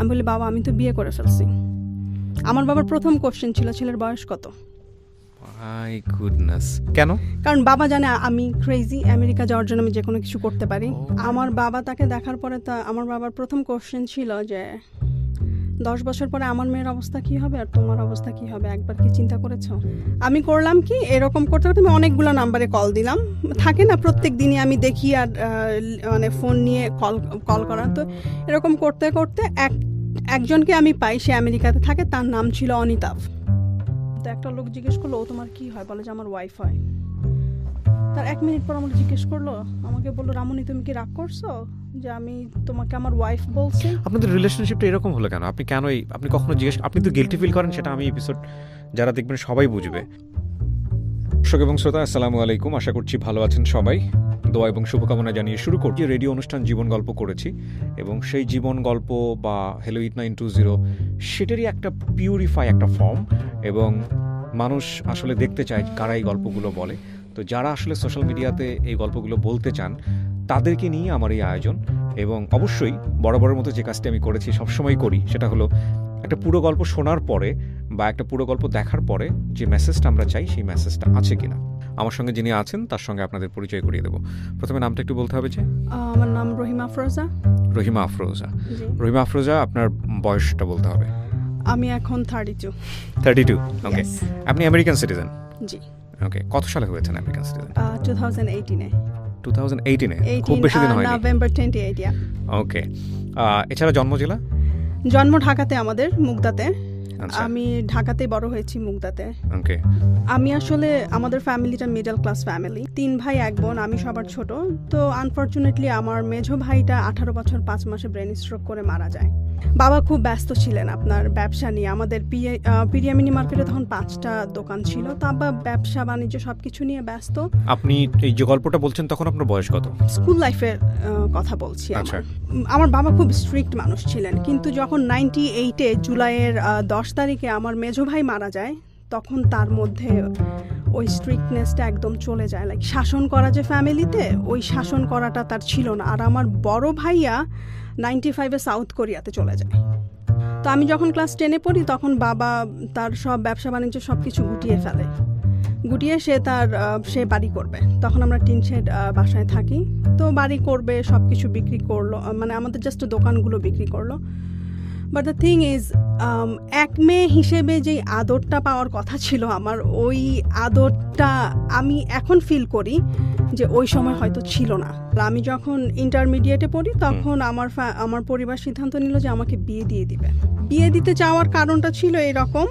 আমি বলি বাবা আমি তো বিয়ে করে ফেলছি। আমার বাবার প্রথম কোশ্চেন ছিল ছেলের বয়স কত? মাই গুডনেস কেন? কারণ বাবা জানে আমি ক্রেজি আমেরিকা যাওয়ার জন্য আমি যে কোনো কিছু করতে পারি। আমার বাবা তাকে দেখার পরে তা আমার বাবার প্রথম কোশ্চেন ছিল যে দশ বছর পরে আমার মেয়ের অবস্থা কি হবে আর তোমার অবস্থা কি হবে? একবার কি চিন্তা করেছ? আমি করলাম কি? এরকম করতে করতে আমি অনেকগুলো নাম্বারে কল দিলাম। থাকে না, প্রত্যেক দিনই আমি দেখি আর মানে ফোন নিয়ে কল কল করা। তো এরকম করতে করতে এক, একজনকে আমি পাই, সে আমেরিকাতে থাকে, তার নাম ছিল অনিতাভ। তো একটা লোক জিজ্ঞেস করল, ও তোমার কি হয়? বলে যে, আমার ওয়াইফ হয়। তার এক মিনিট পর আমাকে জিজ্ঞেস করল আমাকে বলল রামনি তুমি কি রাগ করছ যে আমি তোমাকে আমার ওয়াইফ বলছি? আপনাদের রিলেশনশিপটা এরকম হলো কেন? আপনি কেন আপনি কখনো জিজ্ঞেস আপনি তো গিলটি ফিল করেন সেটা আমি এপিসোড যারা দেখবেন সবাই বুঝবে। দর্শক এবং শ্রোতা আসসালামু আলাইকুম। আশা করছি ভালো আছেন সবাই। দোয়া এবং শুভকামনা জানিয়ে শুরু করছি রেডিও অনুষ্ঠান জীবন গল্প করেছি এবং সেই জীবন গল্প বা hello eight nine two zero সেটারই একটা পিউরিফাই একটা ফর্ম এবং মানুষ আসলে দেখতে চায় কারা এই গল্পগুলো বলে। তো যারা আসলে সোশ্যাল মিডিয়াতে এই গল্পগুলো বলতে চান তাদেরকে নিয়ে আমার এই আয়োজন এবং অবশ্যই বরাবরের মতো যে কাজটি আমি করেছি সবসময় করি সেটা হলো একটা পুরো গল্প শোনার পরে বা একটা পুরো গল্প দেখার পরে যে মেসেজটা আমরা চাই সেই মেসেজটা আছে কিনা। আমার সঙ্গে যিনি আছেন তার সঙ্গে আপনাদের পরিচয় করিয়ে দেবো। প্রথমে নামটা একটু বলতে হবে যে? আমার নাম রহিমা আফরোজা। রহিমা আফরোজা। রহিমা আফরোজা আপনার বয়সটা বলতে হবে। আমি এখন thirty two thirty two okay আপনি আমেরিকান সিটিজেন জি। ওকে কত সালে হয়েছেন আমেরিকান সিটিজেন টু থাউজেন্ড এইটিনে টু থাউজেন্ড এইটিনে খুব বেশি দিন হয়নি। November twenty eight yeah okay এছাড়া জন্ম জেলা? জন্ম ঢাকাতে আমাদের মুগদাতে। আমি ঢাকাতে বড় হয়েছি মুগদাতে। ওকে আমি আসলে আমাদের ফ্যামিলিটা মিডল ক্লাস ফ্যামিলি তিন ভাই এক বোন আমি সবার ছোট। তো আনফর্চুনেটলি আমার মেঝো ভাইটা আঠারো বছর পাঁচ মাসে ব্রেন স্ট্রোক করে মারা যায়। বাবা খুব ব্যস্ত ছিলেন আপনার ব্যবসা নিয়ে। আমাদের পিএ- আহ, পিরিয়া মিনি মার্কেটে তখন পাঁচটা দোকান ছিল। তো ব্যবসা বাণিজ্য সব কিছু নিয়ে ব্যস্ত। আপনি এই যে গল্পটা বলছেন তখন আপনার বয়স কত? স্কুল লাইফের কথা বলছি আমার। আচ্ছা। আমার বাবা খুব স্ট্রিক্ট মানুষ ছিলেন। কিন্তু যখন নাইনটি এইটে জুলাইয়ের দশ তারিখে আমার মেজো ভাই মারা যায়, তখন তার মধ্যে ওই স্ট্রিক্টনেসটা একদম চলে যায়। লাইক শাসন করা যে ফ্যামিলিতে ওই শাসন করাটা তার ছিল না। আর আমার বড় ভাইয়া নাইনটি ফাইভে সাউথ কোরিয়াতে চলে যায়। তো আমি যখন ক্লাস টেনে পড়ি, তখন বাবা তার সব ব্যবসা বাণিজ্য সব কিছু গুটিয়ে ফেলে। গুটিয়ে সে তার সে বাড়ি করবে। তখন আমরা টিন শেড বাসায় থাকি। তো বাড়ি করবে সব কিছু বিক্রি করল। মানে আমাদের জাস্ট দোকানগুলো বিক্রি করল। বাট দ্য থিং ইজ এক মেয়ে হিসেবে যেই আদরটা পাওয়ার কথা ছিল আমার ওই আদরটা আমি এখন ফিল করি যে ওই সময় হয়তো ছিল না। আমি যখন ইন্টারমিডিয়েটে পড়ি তখন আমার আমার পরিবার সিদ্ধান্ত নিল যে আমাকে বিয়ে দিয়ে দিবে। বিয়ে দিতে চাওয়ার কারণটা ছিল এরকম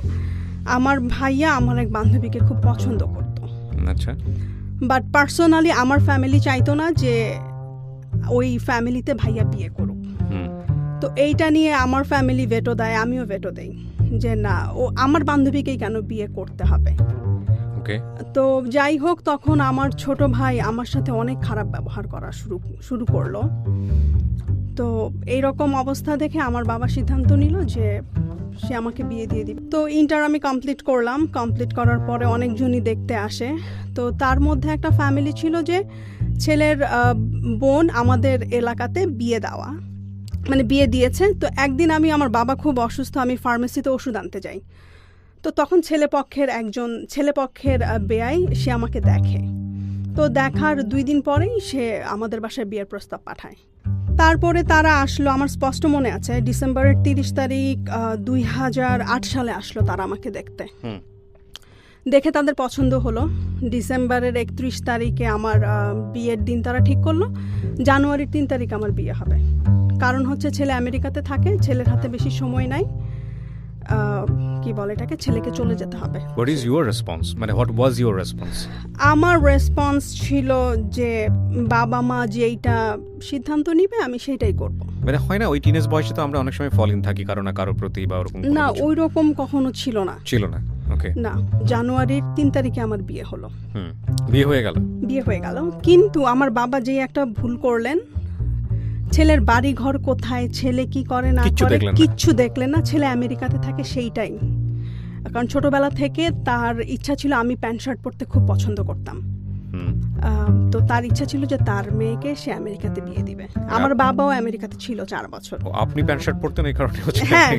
আমার ভাইয়া আমার এক বান্ধবীকে খুব পছন্দ করতো। আচ্ছা। বাট পার্সোনালি আমার ফ্যামিলি চাইতো না যে ওই ফ্যামিলিতে ভাইয়া বিয়ে হুম তো এইটা নিয়ে আমার ফ্যামিলি ভেটো দেয় আমিও ভেটো দেই যে না ও আমার বান্ধবীকেই কেন বিয়ে করতে হবে? ওকে তো যাই হোক তখন আমার ছোট ভাই আমার সাথে অনেক খারাপ ব্যবহার করা শুরু শুরু করল। তো এইরকম অবস্থা দেখে আমার বাবা সিদ্ধান্ত নিল যে সে আমাকে বিয়ে দিয়ে দিবে। তো ইন্টার আমি কমপ্লিট করলাম কমপ্লিট করার পরে অনেকজনই দেখতে আসে। তো তার মধ্যে একটা ফ্যামিলি ছিল যে ছেলের বোন আমাদের এলাকাতে বিয়ে দেওয়া। মানে বিয়ে দিয়েছে তো একদিন আমি আমার বাবা খুব অসুস্থ আমি ফার্মেসিতে ওষুধ আনতে যাই। তো তখন ছেলে পক্ষের একজন ছেলে পক্ষের বেয়াই সে আমাকে দেখে। তো দেখার দুই দিন পরেই সে আমাদের বাসায় বিয়ের প্রস্তাব পাঠায়। তারপরে তারা আসলো আমার স্পষ্ট মনে আছে ডিসেম্বরের তিরিশ তারিখ দুই হাজার আট সালে আসলো তারা আমাকে দেখতে। দেখে তাদের পছন্দ হলো। ডিসেম্বরের একত্রিশ তারিখে আমার বিয়ের দিন তারা ঠিক করল। জানুয়ারির তিন তারিখ আমার বিয়ে হবে। কারণ হচ্ছে ছেলে আমেরিকাতে থাকে ছেলের হাতে বেশি সময় নাই। কি বলে এটাকে? ছেলেকে চলে যেতে হবে। হোয়াট ইজ ইউর রেসপন্স মানে হোয়াট ওয়াজ ইউর রেসপন্স আমার রেসপন্স ছিল যে বাবা মা যেইটা সিদ্ধান্ত নিবে আমি সেইটাই করব। মানে হয় না ওই টিনেজ বয়সে তো আমরা অনেক সময় ফল ইন থাকি কারও না কারোর প্রতি বা ওরকম না ওই রকম কখনো ছিল না। ছিল না ওকে না জানুয়ারির তিন তারিখে আমার বিয়ে হলো। হুম বিয়ে হয়ে গেল? বিয়ে হয়ে গেল। কিন্তু আমার বাবা যে একটা ভুল করলেন ছেলের বাড়ি ঘর কোথায়? ছেলে কি করে না করে? কিচ্ছু দেখলেন না। ছেলে আমেরিকাতে থাকে সেইটাই কারণ ছোটবেলা থেকে তার ইচ্ছা ছিল আমি প্যান্ট শার্ট পরতে খুব পছন্দ করতাম। তো তার ইচ্ছা ছিল যে তার মেয়েকে সে আমেরিকাতে বিয়ে দিবে। আমার বাবাও আমেরিকাতে ছিল চার বছর। আপনি প্যান্ট শার্ট পরতেন এই কারণে হ্যাঁ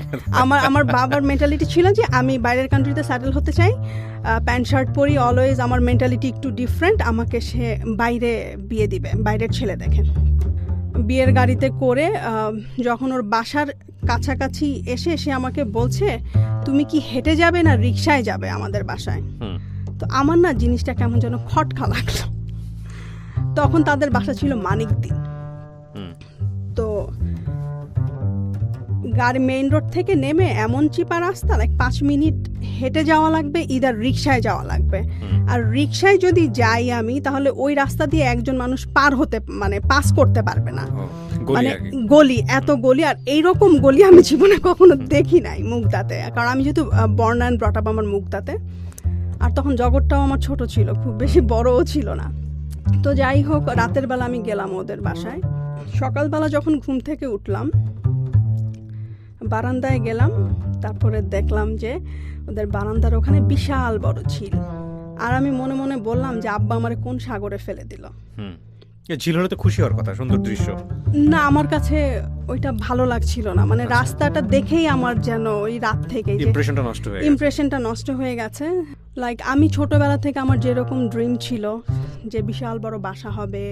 আমার আমার বাবার মেন্টালিটি ছিল যে আমি বাইরের কান্ট্রিতে সেটেল হতে চাই। প্যান্ট শার্ট পরি অলওয়েজ আমার মেন্টালিটি একটু ডিফারেন্ট আমাকে সে বাইরে বিয়ে দিবে বাইরের ছেলে দেখে। বিয়ের গাড়িতে করে যখন ওর বাসার কাছাকাছি এসে সে আমাকে বলছে তুমি কি হেঁটে যাবে না রিক্সায় যাবে আমাদের বাসায়? তো আমার না জিনিসটা কেমন যেন খটকা লাগল। তখন তাদের বাসা ছিল মানিক দিন তো গাড়ি মেইন রোড থেকে নেমে এমন চিপা রাস্তা লাইক পাঁচ মিনিট হেঁটে যাওয়া লাগবে ইদার রিক্সায় যাওয়া লাগবে। আর রিক্সায় যদি যাই আমি তাহলে ওই রাস্তা দিয়ে একজন মানুষ পার হতে মানে পাস করতে পারবে না। মানে গলি এত গলি আর এইরকম গলি আমি জীবনে কখনো দেখি নাই মুগদাতে। কারণ আমি যেহেতু বর্ন অ্যান্ড ব্রটাপ আমার মুগদাতে। আর তখন জগৎটাও আমার ছোট ছিল খুব বেশি বড়ও ছিল না। তো যাই হোক রাতের বেলা আমি গেলাম ওদের বাসায়। সকালবেলা যখন ঘুম থেকে উঠলাম বারান্দায় গেলাম তারপরে দেখলাম যে ওদের বারান্দার ওখানে বিশাল বড় ঝিল। আর আমি মনে মনে বললাম যে আব্বা আমারে কোন সাগরে ফেলে দিল। ঝিল হলে তো খুশি হওয়ার কথা সুন্দর দৃশ্য। না আমার কাছে ওইটা ভালো লাগছিল না। মানে রাস্তাটা দেখেই আমার যেন ওই রাত থেকে ইমপ্রেশনটা নষ্ট হয়ে ইমপ্রেশনটা নষ্ট হয়ে গেছে। লাইক আমি ছোটবেলা থেকে আমার যেরকম ড্রিম ছিল যে বিশাল বড় বাসা হবে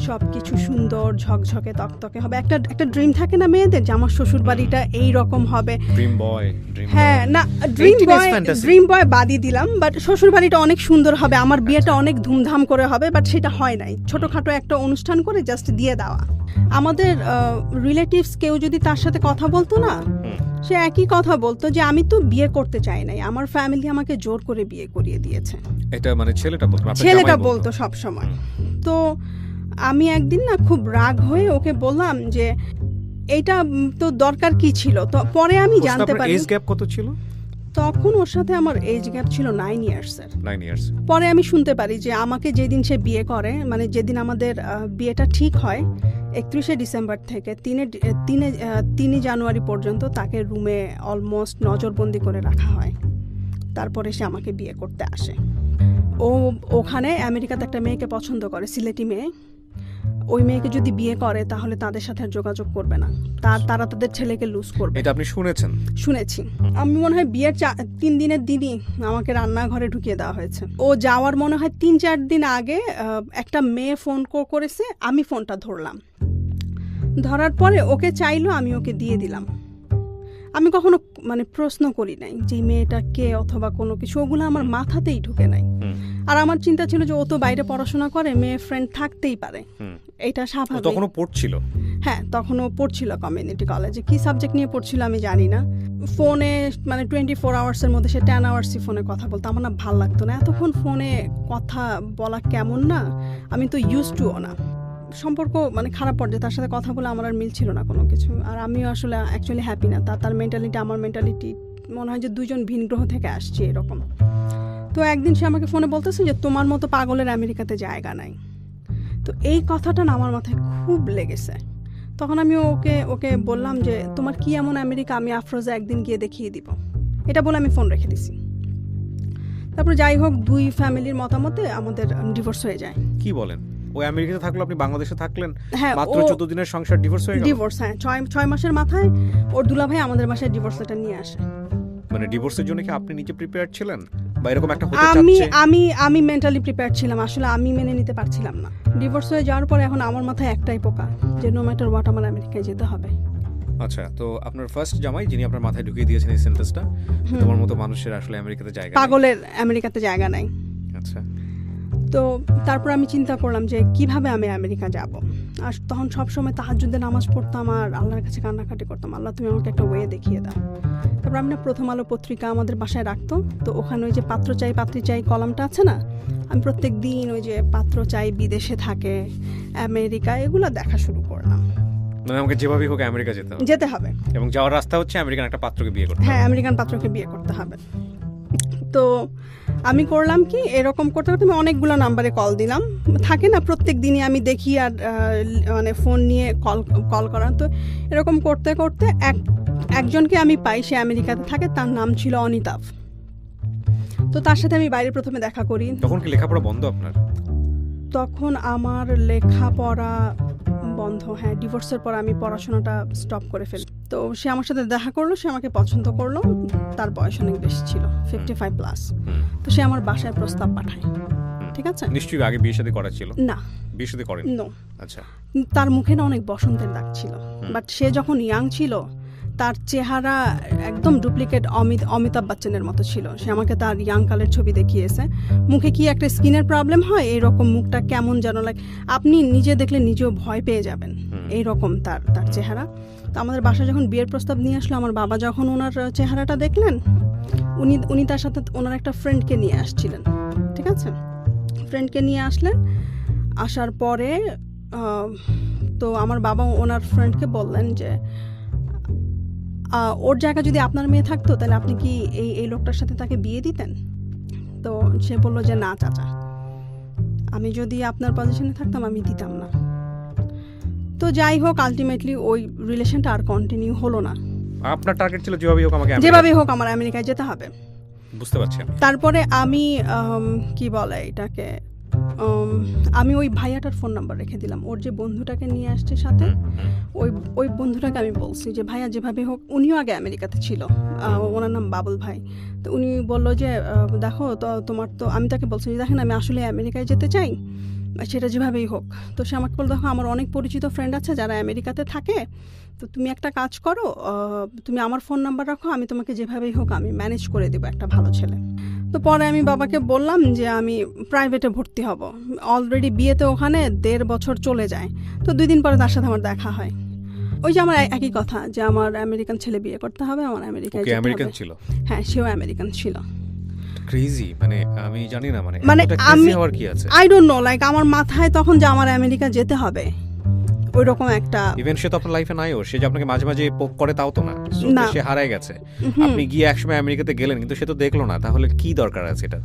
সব কিছু সুন্দর ঝকঝকে তকতকে হবে। একটা একটা ড্রিম থাকে না মেয়েদের? যে আমার শ্বশুর বাড়িটা এই রকম হবে ড্রিম বয় হ্যাঁ না ড্রিম বয় ড্রিম বয় বাদই দিলাম বাট শ্বশুর বাড়িটা অনেক সুন্দর হবে। আমার বিয়েটা অনেক ধুমধাম করে হবে বাট সেটা হয় নাই। ছোটখাটো একটা অনুষ্ঠান করে জাস্ট দিয়ে দেওয়া। আমাদের রিলেটিভস কেউ যদি তার সাথে কথা বলতো না সে একই কথা বলতো যে আমি তো বিয়ে করতে চাই নাই। আমার ফ্যামিলি আমাকে জোর করে বিয়ে করিয়ে দিয়েছে। এটা মানে ছেলেটা বলতো ছেলেটা বলতো। সব সময় তো আমি একদিন না খুব রাগ হয়ে ওকে বললাম যে এইটা উম, তো দরকার কি ছিল? তো পরে আমি জানতে পারি এজ গ্যাপ কত ছিল? তখন ওর সাথে আমার এজ গ্যাপ ছিল নাইন ইয়ার্সের নাইন ইয়ার্স পরে আমি শুনতে পারি যে আমাকে যেদিন সে বিয়ে করে মানে যেদিন আমাদের বিয়েটা ঠিক হয় একত্রিশে ডিসেম্বর থেকে তিনে তিনে তিনই জানুয়ারি পর্যন্ত তাকে রুমে অলমোস্ট নজরবন্দি করে রাখা হয়। তারপরে সে আমাকে বিয়ে করতে আসে। ও ওখানে আমেরিকাতে একটা মেয়েকে পছন্দ করে সিলেটি মেয়ে। ওই মেয়েকে যদি বিয়ে করে তাহলে তাদের সাথে আর যোগাযোগ করবে না। তার তারা তাদের ছেলেকে লুজ করবে। এটা আপনি শুনেছেন? শুনেছি। আমি মনে হয় বিয়ের চা- তিন দিনের দিনই আমাকে রান্নাঘরে ঢুকিয়ে দেওয়া হয়েছে। ও যাওয়ার মনে হয় তিন চার দিন আগে আহ, একটা মেয়ে ফোন কো- করেছে আমি ফোনটা ধরলাম। ধরার পরে ওকে চাইলো আমি ওকে দিয়ে দিলাম। আমি কখনো মানে প্রশ্ন করি নাই যে এই মেয়েটা কে অথবা কোনো কিছু ওগুলো আমার মাথাতেই ঢুকে নাই। হুম, আর আমার চিন্তা ছিল যে ও তো বাইরে পড়াশোনা করে মেয়ে ফ্রেন্ড থাকতেই পারে। হুম। এটা স্বাভাবিক। তখনও পড়ছিল? হ্যাঁ তখন ও পড়ছিল কমিউনিটি কলেজে কি সাবজেক্ট নিয়ে পড়ছিল আমি জানি না। ফোনে মানে টোয়েন্টি ফোর আওয়ার্সের মধ্যে সে টেন আওয়ার্সই ফোনে কথা বলতো। আমার না ভালো লাগতো না। এতক্ষণ ফোনে কথা বলা কেমন না? আমি তো ইউজ টুও না। সম্পর্ক মানে খারাপ পর্যায়ে। তার সাথে কথা বলে আমার আর মিলছিল না কোনো কিছু। আর আমিও আসলে অ্যাকচুয়ালি হ্যাপি না। তার তার মেন্টালিটি আমার মেন্টালিটি মনে হয় যে দুজন ভিন গ্রহ থেকে আসছে এরকম। তো একদিন সে আমাকে ফোনে বলতেছে যে তোমার মতো পাগলের আমেরিকাতে জায়গা নাই। তো এই কথাটা না আমার মাথায় খুব লেগেছে। তখন আমি ওকে ওকে বললাম যে তোমার কি এমন আমেরিকা? আমি আফরোজা একদিন গিয়ে দেখিয়ে দিব। এটা বলে আমি ফোন রেখে দিছি। তারপর যাই হোক দুই ফ্যামিলির মতামতে আমাদের ডিভোর্স হয়ে যায়। কি বলেন? ও আমেরিকাতে থাকল আপনি বাংলাদেশে থাকলেন হ্যাঁ মাত্র ও চোদ্দ দিনের সংসার ডিভোর্স হয়ে গেল? ডিভোর্স হ্যাঁ ছয় ছয় মাসের মাথায় ওর দুলাভাই আমাদের বাসায় ডিভোর্স লেটার নিয়ে আসে। মানে ডিভোর্সের জন্য কি আপনি নিজে প্রিপেয়ার ছিলেন? বা এরকম একটা হতে আমি আমি আমি মেন্টালি প্রিপেয়ার ছিলাম। আসলে আমি মেনে নিতে পারছিলাম না। ডিভোর্স হয়ে যাওয়ার পরে এখন আমার মাথায় একটাই পোকা যে নো ম্যাটার হোয়াট আমার আমেরিকায় যেতে হবে। আচ্ছা তো আপনার ফার্স্ট জামাই যিনি আপনার মাথায় ঢুকিয়ে দিয়েছেন এই সেন্টেন্সটা তোমার মতো মানুষের আসলে আমেরিকাতে জায়গা। পাগলের আমেরিকাতে জায়গা নাই। আচ্ছা। তো তারপর আমি চিন্তা করলাম যে কীভাবে আমি আমেরিকা যাব। আর তখন সবসময় তাহাজুদ্দে নামাজ পড়তাম আর আল্লাহর কাছে কান্নাকাটি করতাম আল্লাহ তুমি আমাকে একটা ওয়ে দেখিয়ে দাও। তারপর আমি না প্রথম আলো পত্রিকা আমাদের বাসায় রাখতো তো ওখানে ওই যে পাত্র চাই পাত্রী চাই কলমটা আছে না আমি প্রত্যেক দিন ওই যে পাত্র চাই বিদেশে থাকে আমেরিকা এগুলো দেখা শুরু করলাম। মানে আমাকে যেভাবেই হোক আমেরিকা যেতে হবে। যেতে হবে। এবং যাওয়ার রাস্তা হচ্ছে আমেরিকান একটা পাত্রকে বিয়ে করতে হ্যাঁ আমেরিকান পাত্রকে বিয়ে করতে হবে। তো আমি করলাম কি এরকম করতে করতে আমি অনেকগুলো নাম্বারে কল দিলাম। থাকে না প্রত্যেক দিনই আমি দেখি আর মানে ফোন নিয়ে কল কল করা। তো এরকম করতে করতে এক একজনকে আমি পাই সে আমেরিকাতে থাকে তার নাম ছিল অনিতাভ। তো তার সাথে আমি বাইরে প্রথমে দেখা করি। তখন কি লেখাপড়া বন্ধ আপনার? তখন আমার লেখাপড়া বন্ধ। হ্যাঁ ডিভোর্সের পর আমি পড়াশোনাটা স্টপ করে ফেলি। তো সে আমার সাথে দেখা করল সে আমাকে পছন্দ করল তার বয়স অনেক বেশি ছিল ফিফটি ফাইভ প্লাস তো সে আমার বাসায় প্রস্তাব পাঠায়। ঠিক আছে? নিশ্চয়ই আগে বিয়ে শাদী করা ছিল? না। বিয়ে শাদী করেন? নো আচ্ছা। তার মুখে না অনেক বসন্তের দাগ ছিল। বাট সে যখন ইয়াং ছিল তার চেহারা একদম ডুপ্লিকেট অমিত অমিতাভ বচ্চনের মতো ছিল। সে আমাকে তার ইয়াং কালের ছবি দেখিয়েছে। মুখে কি একটা স্কিনের প্রবলেম হয়? এইরকম মুখটা কেমন যেন লাগ আপনি নিজে দেখলে নিজেও ভয় পেয়ে যাবেন। এই রকম তার তার চেহারা। তো আমাদের বাসায় যখন বিয়ের প্রস্তাব নিয়ে আসলো আমার বাবা যখন ওনার চেহারাটা দেখলেন উনি উনি তার সাথে ওনার একটা ফ্রেন্ডকে নিয়ে আসছিলেন। ঠিক আছে? ফ্রেন্ডকে নিয়ে আসলেন। আসার পরে তো আমার বাবা ওনার ফ্রেন্ডকে বললেন যে ওর জায়গা যদি আপনার মেয়ে থাকতো তাহলে আপনি কি এই এই লোকটার সাথে তাকে বিয়ে দিতেন? তো সে বলল যে না চাচা। আমি যদি আপনার পজিশনে থাকতাম আমি দিতাম না। তো যাই হোক আলটিমেটলি ওই রিলেশনটা আর কন্টিনিউ হলো না। আপনার টার্গেট ছিল যেভাবে হোক আমাকে যেভাবে হোক আমার আমেরিকায় যেতে হবে। বুঝতে পারছি তারপরে আমি কি বলে এটাকে আমি ওই ভাইয়াটার ফোন নাম্বার রেখে দিলাম। ওর যে বন্ধুটাকে নিয়ে আসছে সাথে। ওই ওই বন্ধুটাকে আমি বলছি যে ভাইয়া যেভাবে হোক উনিও আগে আমেরিকাতে ছিল। ওনার নাম বাবুল ভাই। তো উনি বলল যে দেখো তো তোমার তো আমি তাকে বলছি যে দেখেন আমি আসলে আমেরিকায় যেতে চাই সেটা যেভাবেই হোক। তো সে আমাকে বলল দেখো আমার অনেক পরিচিত ফ্রেন্ড আছে যারা আমেরিকাতে থাকে। তো তুমি একটা কাজ করো তুমি আমার ফোন নাম্বার রাখো আমি তোমাকে যেভাবেই হোক আমি ম্যানেজ করে দেবো একটা ভালো ছেলে। তো পরে আমি বাবাকে বললাম যে আমি প্রাইভেটে ভর্তি হব। অলরেডি বিয়েতে ওখানে দেড় বছর চলে যায়। তো দুই দিন পরে তার সাথে আমার দেখা হয়। ওই যে আমার একই কথা যে আমার আমেরিকান ছেলে বিয়ে করতে হবে আমার আমেরিকায় আমেরিকান ছিল? হ্যাঁ সেও আমেরিকান ছিল। ক্রেজি মানে আমি জানি না মানে মানে আমি- আই ডোন্ট নো লাইক আমার মাথায় তখন যে আমার আমেরিকা যেতে হবে ওই রকম একটা ইভেন সে তো আপনার লাইফে নাইও সে যে আপনাকে মাঝে মাঝে পোক করে তাও তো না। সে হারায় গেছে। আপনি গিয়ে একসময় আমেরিকাতে গেলেন কিন্তু সে তো দেখল না তাহলে কি দরকার আছে এটা?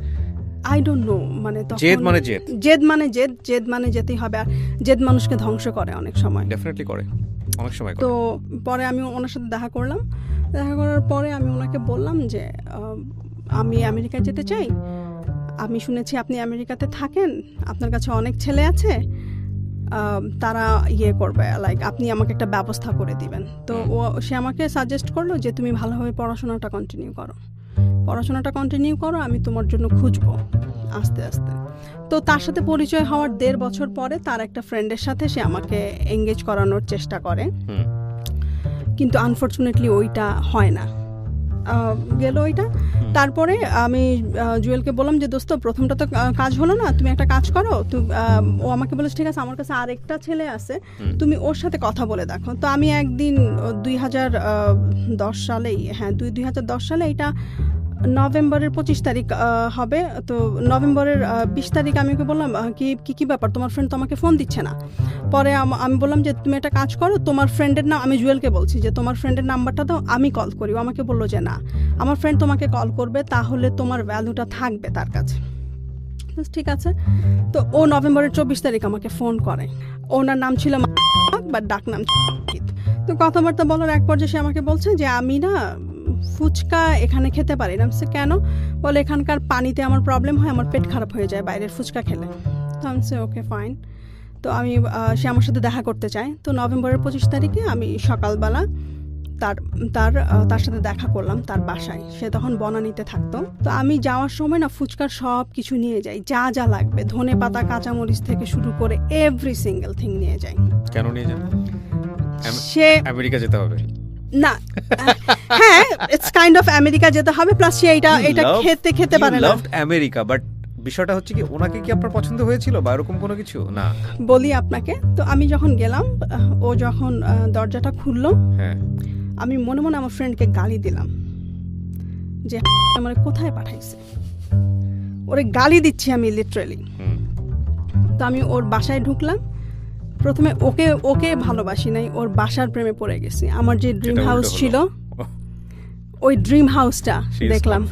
আই ডোন্ট নো মানে জেদ মানে জেদ। জেদ মানে জেদ জেদ মানে যেতেই হবে আর জেদ মানুষকে ধ্বংস করে অনেক সময়। ডেফিনেটলি করে অনেক সময় করে। তো পরে আমি ওনার সাথে দেখা করলাম দেখা করার পরে আমি ওনাকে বললাম যে আমি আমেরিকায় যেতে চাই। আমি শুনেছি আপনি আমেরিকাতে থাকেন আপনার কাছে অনেক ছেলে আছে তারা ইয়ে করবে লাইক আপনি আমাকে একটা ব্যবস্থা করে দিবেন। তো ও সে আমাকে সাজেস্ট করল যে তুমি ভালোভাবে পড়াশোনাটা কন্টিনিউ করো। পড়াশোনাটা কন্টিনিউ করো আমি তোমার জন্য খুঁজবো আস্তে আস্তে। তো তার সাথে পরিচয় হওয়ার দেড় বছর পরে তার একটা ফ্রেন্ডের সাথে সে আমাকে এঙ্গেজ করানোর চেষ্টা করে। কিন্তু আনফর্চুনেটলি ওইটা হয় না। গেল ওইটা। তারপরে আমি জুয়েলকে বললাম যে দোস্ত প্রথমটা তো কাজ হলো না তুমি একটা কাজ করো ও আমাকে বলেছে ঠিক আছে আমার কাছে আরেকটা ছেলে আছে তুমি ওর সাথে কথা বলে দেখো। তো আমি একদিন দুই হাজার দশ সালেই হ্যাঁ দুই দুই হাজার দশ সালে এটা নভেম্বরের পঁচিশ তারিখ হবে। তো নভেম্বরের বিশ তারিখ আমি ওকে বললাম কি কি কি ব্যাপার? তোমার ফ্রেন্ড তো আমাকে ফোন দিচ্ছে না। পরে আমি বললাম যে, তুমি একটা কাজ করো, তোমার ফ্রেন্ডের নাম, আমি জুয়েলকে বলছি যে, তোমার ফ্রেন্ডের নাম্বারটা দাও, আমি কল করি। আমাকে বলল যে, না, আমার ফ্রেন্ড তোমাকে কল করবে, তাহলে তোমার ভ্যালুটা থাকবে তার কাছে। ঠিক আছে। তো ও নভেম্বরের চব্বিশ তারিখ আমাকে ফোন করে। ওনার নাম ছিল বা ডাক নাম ছিল তো কথাবার্তা বলার এক পর্যায়ে সে আমাকে বলছে যে, আমি না ফুচকা এখানে খেতে পারি না। সে কেন? বলে এখানকার পানিতে আমার প্রবলেম হয় আমার পেট খারাপ হয়ে যায় বাইরের ফুচকা খেলে। তো আমি সে ওকে ফাইন তো আমি সে আমার সাথে দেখা করতে চায়। তো নভেম্বরের পঁচিশ তারিখে আমি সকালবেলা তার তার তার সাথে দেখা করলাম তার বাসায়। সে তখন বনানীতে থাকতো। তো আমি যাওয়ার সময় না ফুচকার সব কিছু নিয়ে যাই যা যা লাগবে। ধনে পাতা কাঁচামরিচ থেকে শুরু করে এভরি সিঙ্গেল থিং নিয়ে যাই। কেন নিয়ে যান? সে আমেরিকা যেতে হবে। না। হ্যাঁ ইটস কাইন্ড অফ আমেরিকা যেতে হবে প্লাস সে এটা এটা খেতে খেতে পারে না। আমেরিকা বাট বিষয়টা হচ্ছে কি ওনাকে কি আপনার পছন্দ হয়েছিল বা এরকম কোনো কিছু? না। বলি আপনাকে তো আমি যখন গেলাম ও যখন দরজাটা খুললো হ্যাঁ। আমি মনে মনে আমার ফ্রেন্ডকে গালি দিলাম। যে আমার কোথায় পাঠাইছে? ওরে গালি দিচ্ছি আমি লিটারেলি তো আমি ওর বাসায় ঢুকলাম প্রথমে ওকে ওকে ভালোবাসি নাই ওর বাসার প্রেমে পড়ে গেছি। আমার যে ড্রিম হাউস ছিল ওই ড্রিম হাউসটা দেখলাম।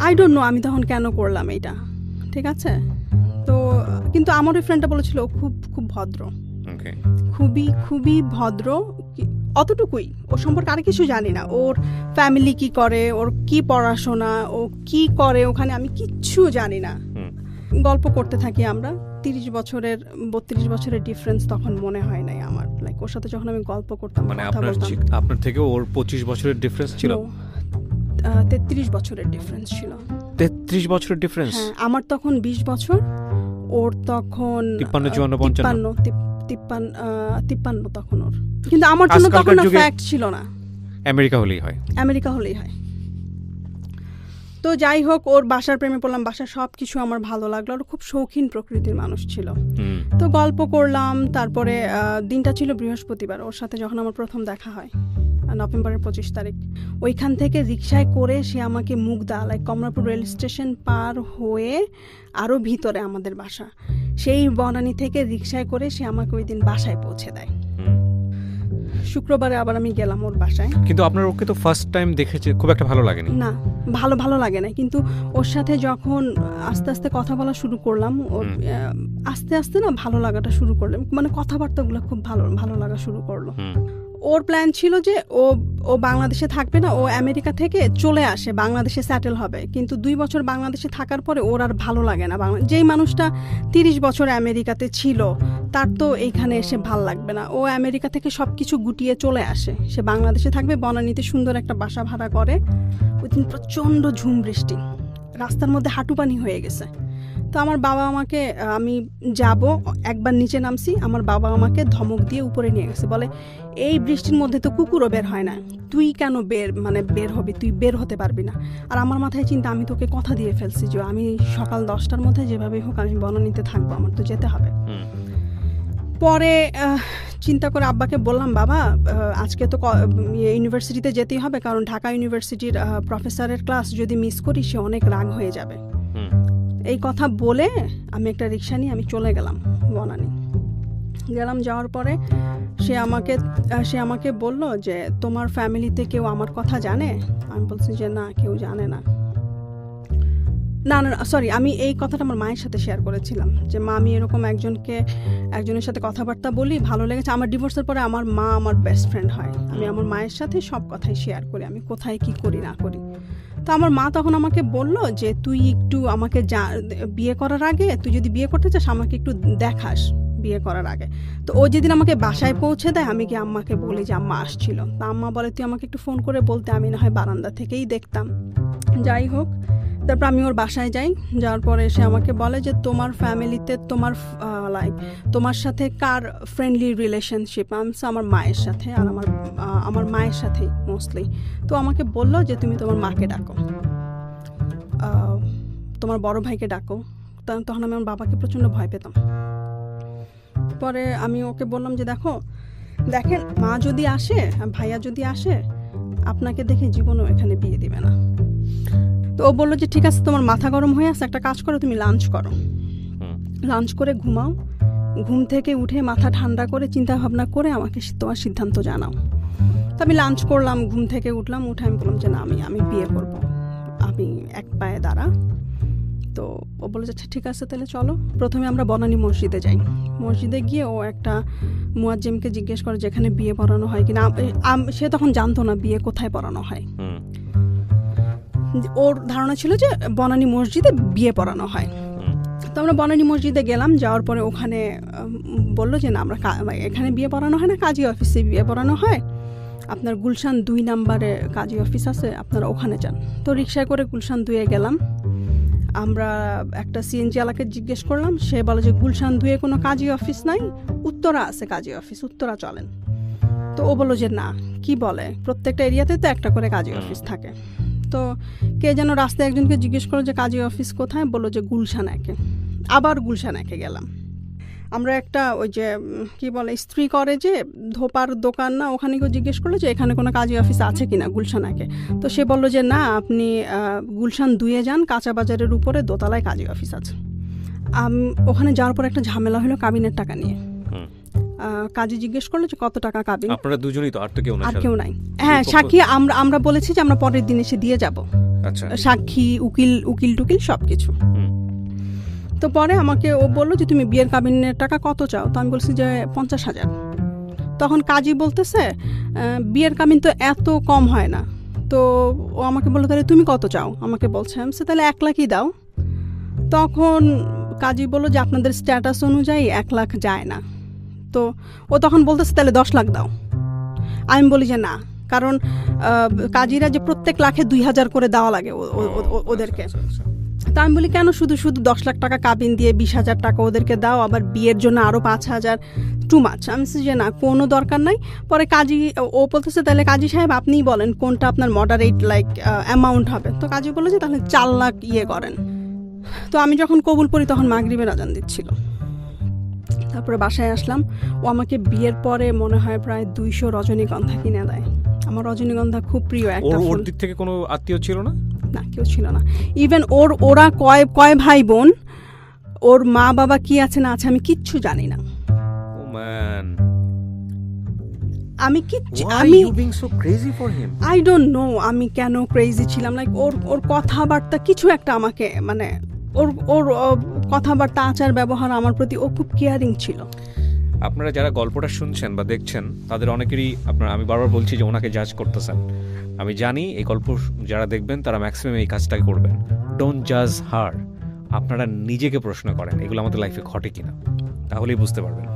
আই ডোন্ট নো আমি তখন কেন করলাম এটা? ঠিক আছে? তো কিন্তু আমার ওই ফ্রেন্ডটা বলেছিল ও খুব খুব ভদ্র। খুবই খুবই ভদ্র। অতটুকুই। ওর সম্পর্কে আর কিছু জানি না। ওর ফ্যামিলি কি করে? ওর কি পড়াশোনা? ও কি করে? ওখানে আমি কিচ্ছু জানি না। গল্প করতে থাকি আমরা। তিরিশ বছরের বত্রিশ বছরের ডিফারেন্স তখন মনে হয় নাই আমার। লাইক ওর সাথে যখন আমি গল্প করতাম মানে আপনার আপনার থেকে ওর পঁচিশ বছরের ডিফারেন্স ছিল? তেত্রিশ বছরের ডিফারেন্স ছিল। তেত্রিশ বছরের ডিফারেন্স আমার তখন বিশ বছর ওর তখন তিপ্পান্ন, চুয়ান্ন, পঞ্চান্ন। তিপ্পান্ন তিপ- তিপ্পান্ন তখন ওর। কিন্তু আমার জন্য তখন ফ্যাক্ট ছিল না। আমেরিকা হলেই হয়। আমেরিকা হলেই হয়। তো যাই হোক ওর বাসার প্রেমে পড়লাম বাসার সব কিছু আমার ভালো লাগল ওর খুব শৌখিন প্রকৃতির মানুষ ছিল। তো গল্প করলাম তারপরে দিনটা ছিল বৃহস্পতিবার ওর সাথে যখন আমার প্রথম দেখা হয় নভেম্বরের পঁচিশ তারিখ। ওইখান থেকে রিক্সায় করে সে আমাকে Mugda like Kamalapur rail station পার হয়ে আরও ভিতরে আমাদের বাসা। সেই বনানী থেকে রিক্সায় করে সে আমাকে ওই দিন বাসায় পৌঁছে দেয়। শুক্রবারে আবার আমি গেলাম ওর বাসায়। কিন্তু আপনার ওকে তো ফার্স্ট টাইম দেখেছে খুব একটা ভালো লাগেনি। না ভালো ভালো লাগে না কিন্তু ওর সাথে যখন আস্তে আস্তে কথা বলা শুরু করলাম ওর আস্তে আস্তে না ভালো লাগাটা শুরু করলাম। মানে কথাবার্তাগুলো খুব ভালো ভালো লাগা শুরু করল। ওর প্ল্যান ছিল যে ও ও বাংলাদেশে থাকবে না, ও আমেরিকা থেকে চলে আসে, বাংলাদেশে স্যাটেল হবে। কিন্তু দুই বছর বাংলাদেশে থাকার পরে ওর আর ভালো লাগে না। বাংলা যেই মানুষটা তিরিশ বছর আমেরিকাতে ছিল, তার তো এইখানে এসে ভালো লাগবে না। ও আমেরিকা থেকে সব কিছু গুটিয়ে চলে আসে। সে বাংলাদেশে থাকবে, বনানীতে সুন্দর একটা বাসা ভাড়া করে। ওই দিন প্রচণ্ড ঝুম বৃষ্টি। রাস্তার মধ্যে হাঁটু পানি হয়ে গেছে। তো আমার বাবা আমাকে আমি যাব একবার নিচে নামছি আমার বাবা আমাকে ধমক দিয়ে উপরে নিয়ে গেছে বলে এই বৃষ্টির মধ্যে তো কুকুরও বের হয় না তুই কেন বের মানে বের হবি তুই বের হতে পারবি না? আর আমার মাথায় চিন্তা আমি তোকে কথা দিয়ে ফেলছি যে আমি সকাল দশটার মধ্যে যেভাবেই হোক আমি বনানীতে থাকব আমার তো যেতে হবে। পরে চিন্তা করে আব্বাকে বললাম বাবা আজকে তো ক- ইয়ে, ইউনিভার্সিটিতে যেতেই হবে কারণ ঢাকা ইউনিভার্সিটির প্রফেসরের ক্লাস যদি মিস করি সে অনেক রাগ হয়ে যাবে। এই কথা বলে আমি একটা রিক্সা নিয়ে আমি চলে গেলাম বনানি। গেলাম যাওয়ার পরে সে আমাকে সে আমাকে বলল যে, তোমার ফ্যামিলিতে কেউ আমার কথা জানে? আমি বলছি যে, না, কেউ জানে না। না না সরি, আমি এই কথাটা আমার মায়ের সাথে শেয়ার করেছিলাম যে, মা, আমি এরকম একজনকে, একজনের সাথে কথাবার্তা বলি, ভালো লেগেছে। আমার ডিভোর্সের পরে আমার মা আমার বেস্ট ফ্রেন্ড হয়। আমি আমার মায়ের সাথে সব কথাই শেয়ার করি। আমি কোথায় কি করি, না করি? তো আমার মা তখন আমাকে বলল যে, তুই একটু আমাকে যা- বিয়ে করার আগে, তুই যদি বিয়ে করতে চাস, আমাকে একটু দেখাস বিয়ে করার আগে। তো ও যেদিন আমাকে বাসায় পৌঁছে দেয়, আমি কি আম্মাকে বলি যে, আম্মা আসছিল। তা আম্মা বলে, তুই আমাকে একটু ফোন করে বলতে। আমি না হয় বারান্দা থেকেই দেখতাম। যাই হোক তারপর আমি ওর বাসায় যাই যাওয়ার পরে এসে আমাকে বলে যে তোমার ফ্যামিলিতে তোমার লাইক তোমার সাথে কার ফ্রেন্ডলি রিলেশনশিপ আমি আমার মায়ের সাথে আর আমার আমার মায়ের সাথেই মোস্টলি তো আমাকে বলল যে তুমি তোমার মাকে ডাকো। তোমার বড় ভাইকে ডাকো। তখন আমি আমার বাবাকে প্রচণ্ড ভয় পেতাম। পরে আমি ওকে বললাম যে দেখো দেখেন মা যদি আসে ভাইয়া যদি আসে আপনাকে দেখে জীবনও এখানে বিয়ে দিবে না। তো ও বলল যে ঠিক আছে তোমার মাথা গরম হয়ে আছে একটা কাজ করো তুমি লাঞ্চ করো। লাঞ্চ করে ঘুমাও ঘুম থেকে উঠে মাথা ঠান্ডা করে চিন্তা ভাবনা করে আমাকে তোমার সিদ্ধান্ত জানাও। তো আমি লাঞ্চ করলাম ঘুম থেকে উঠলাম উঠে আমি বললাম যে না আমি আমি বিয়ে করব। আমি এক পায়ে দাঁড়া। তো ও বলে যে ঠিক আছে তাহলে চলো। প্রথমে আমরা বনানী মসজিদে যাই। মসজিদে গিয়ে ও একটা মুয়াজ্জিমকে জিজ্ঞেস করে যেখানে বিয়ে পড়ানো হয় কিনা সে তখন জানতো না বিয়ে কোথায় পড়ানো হয়। ওর ধারণা ছিল যে বনানী মসজিদে বিয়ে পড়ানো হয়। তো আমরা বনানী মসজিদে গেলাম যাওয়ার পরে ওখানে বলল যে না আমরা এখানে বিয়ে পড়ানো হয় না কাজী অফিসে বিয়ে পড়ানো হয়। আপনার গুলশান দুই নাম্বারে কাজী অফিস আছে আপনারা ওখানে যান। তো রিক্সায় করে গুলশান দুয়ে গেলাম। আমরা একটা সিএনজি এলাকায় জিজ্ঞেস করলাম সে বলে যে গুলশান দুয়ে কোনো কাজী অফিস নাই উত্তরা আছে কাজী অফিস উত্তরা চলেন। তো ও বলল যে না কি বলে? প্রত্যেকটা এরিয়াতে তো একটা করে কাজী অফিস থাকে। তো কে যেন রাস্তায় একজনকে জিজ্ঞেস করল যে কাজী অফিস কোথায়? বলল যে গুলশান একে আবার গুলশান একে গেলাম। আমরা একটা ওই যে কি বলে, স্ত্রী করে যে, ধোপার দোকান না, ওখানে কেউ জিজ্ঞেস করল যে, এখানে কোনো কাজী অফিস আছে কিনা গুলশান একে তো সে বলল যে, না, আপনি গুলশান দুয়ে যান, কাঁচা বাজারের উপরে দোতলায় কাজী অফিস আছে। ওখানে যাওয়ার পর একটা ঝামেলা হলো কাবিনের টাকা নিয়ে। কাজী জিজ্ঞেস করল যে কত টাকা কাবিন আপনারা দুজনেই তো আর তো কেউ না আর কেউ নাই। হ্যাঁ সাক্ষী আমরা আমরা বলেছি যে আমরা পরের দিন এসে দিয়ে যাব। আচ্ছা। সাক্ষী উকিল উকিল টুকিল সব কিছু তো পরে আমাকে ও বলল যে তুমি বিয়ের কাবিনের টাকা কত চাও? তো আমি বলছি যে পঞ্চাশ হাজার। তখন কাজী বলতেছে বিয়ের কাবিন তো এত কম হয় না। তো ও আমাকে বলল তাহলে তুমি কত চাও? আমাকে বলছে আমি তাহলে এক লাখই দাও। তখন কাজী বলল যে আপনাদের স্ট্যাটাস অনুযায়ী এক লাখ যায় না। তো ও তখন বলতেছে তাহলে দশ লাখ দাও। আমি বলি যে না। কারণ কাজীরা যে প্রত্যেক লাখে দুই হাজার করে দেওয়া লাগে ওদেরকে। আচ্ছা, আচ্ছা, তা আমি বলি কেন শুধু শুধু দশ লাখ টাকা কাবিন দিয়ে বিশ হাজার টাকা ওদেরকে দাও আবার বিয়ের জন্য আরও পাঁচ হাজার? টু মাছ আমি যে না কোনো দরকার নাই। পরে কাজী ও বলতেছে তাহলে কাজী সাহেব আপনিই বলেন কোনটা আপনার মডারেট লাইক অ্যামাউন্ট হবে? তো কাজী বলে যে তাহলে চার লাখ ইয়ে করেন। তো আমি যখন কবুল পড়ি তখন মাগরিবের আজান দিচ্ছিল। তারপরে বাসায় আসলাম। ও আমাকে বিয়ের পরে মনে হয় প্রায় দুইশো রজনীগন্ধা কিনে দেয়। আমার রজনীগন্ধা খুব প্রিয় একটা ওর দিক থেকে কোনো আত্মীয় ছিল না? না কেউ ছিল না। ইভেন ওর ওরা কয় কয় ভাই বোন ওর মা বাবা কি আছে না আছে আমি কিচ্ছু জানি না। আমি Why আমি? আই ডোন্ট নো আমি কেন ক্রেজি ছিলাম? লাইক ওর ওর কথাবার্তা কিছু একটা আমাকে মানে ওর ওর কথাবার্তা আচার ব্যবহার আমার প্রতি ও খুব কেয়ারিং ছিল। আপনারা যারা গল্পটা শুনছেন বা দেখছেন তাদের অনেকেরই আপনার আমি বারবার বলছি যে ওনাকে জাজ করতেছেন। আমি জানি এই গল্প যারা দেখবেন তারা ম্যাক্সিমাম এই কাজটাই করবেন। ডোন্ট জাজ হার আপনারা নিজেকে প্রশ্ন করেন এগুলো আমাদের লাইফে ঘটে কিনা। তাহলেই বুঝতে পারবেন।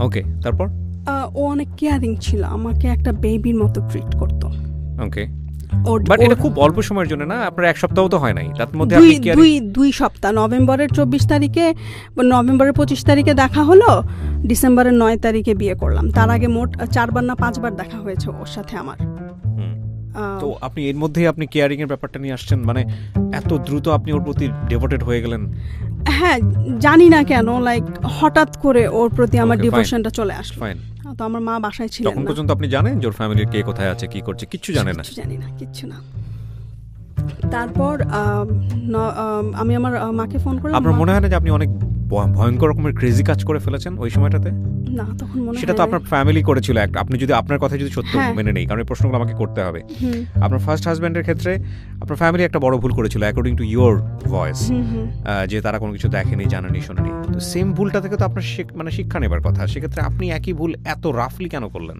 ওকে তারপর? ও অনেক কেয়ারিং ছিল আমাকে একটা বেবির মতো ট্রিট করতো। ওকে বাট এটা খুব অল্প সময়ের জন্য না আপনার এক সপ্তাহ তো হয় নাই। তার মধ্যে দুই দুই দুই সপ্তাহ নভেম্বরের চব্বিশ তারিখে নভেম্বরের পঁচিশ তারিখে দেখা হলো ডিসেম্বরের নয় তারিখে বিয়ে করলাম। তার আগে মোট চারবার না পাঁচবার দেখা হয়েছে ওর সাথে আমার। তো আপনি এর মধ্যেই আপনি কেয়ারিং এর ব্যাপারটা নিয়ে আসছেন মানে এত দ্রুত আপনি ওর প্রতি ডেভোটেড হয়ে গেলেন? হ্যাঁ জানি না কেন লাইক হঠাৎ করে ওর প্রতি আমার ডিভোশনটা চলে আসলো। ফাইন তো আমার মা বাসায় ছিলেন তখন পর্যন্ত আপনি জানেন যে ওর ফ্যামিলির কে কোথায় আছে কি করছে? কিচ্ছু জানেন না। জানি না কিচ্ছু না। তারপর আমি আমার মাকে ফোন করলাম আপনার মনে হয় না যে আপনি অনেক ভয়ঙ্কর রকমের ক্রেজি কাজ করে ফেলেছেন ওই সময়টাতে? না তখন মনে সেটা তো আপনার ফ্যামিলি করেছিল একটা আপনি যদি আপনার কথা যদি সত্য হ্যাঁ। মেনে নেই কারণ এই প্রশ্নগুলো আমাকে করতে হবে। আপনার ফার্স্ট হাজব্যান্ডের ক্ষেত্রে আপনার ফ্যামিলি একটা বড় ভুল করেছিল অ্যাকর্ডিং টু ইয়োর ভয়েস। যে তারা কোনো কিছু দেখেনি জানেনি শোনেনি। তো সেম ভুলটা থেকে তো আপনার মানে শিক্ষা নেবার কথা। সেক্ষেত্রে আপনি একই ভুল এত রাফলি কেন করলেন?